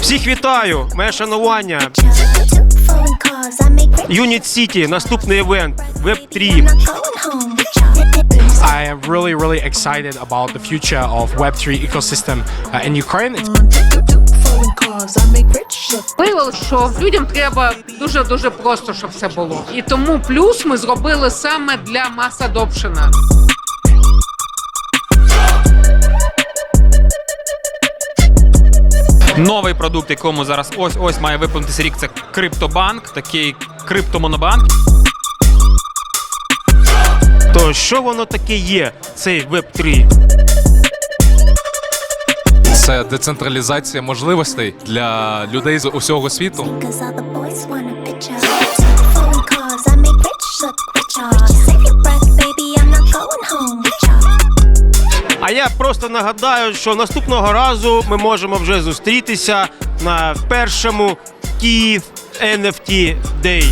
Всіх вітаю! Моє шанування. Юніт Сіті, наступний івент, Web 3. I'm not going home with y'all. I am really, really excited about the future of Web3 ecosystem uh, in Ukraine. Виявилось, що людям треба дуже дуже просто, щоб все було. І тому плюс ми зробили саме для мас Новий продукт, якому зараз ось ось має виповнитися рік. Це криптобанк, такий криптомонобанк. То що воно таке є, цей Web 3? Це децентралізація можливостей для людей з усього світу. Я просто нагадаю, що наступного разу ми можемо вже зустрітися на першому Київ NFT Day.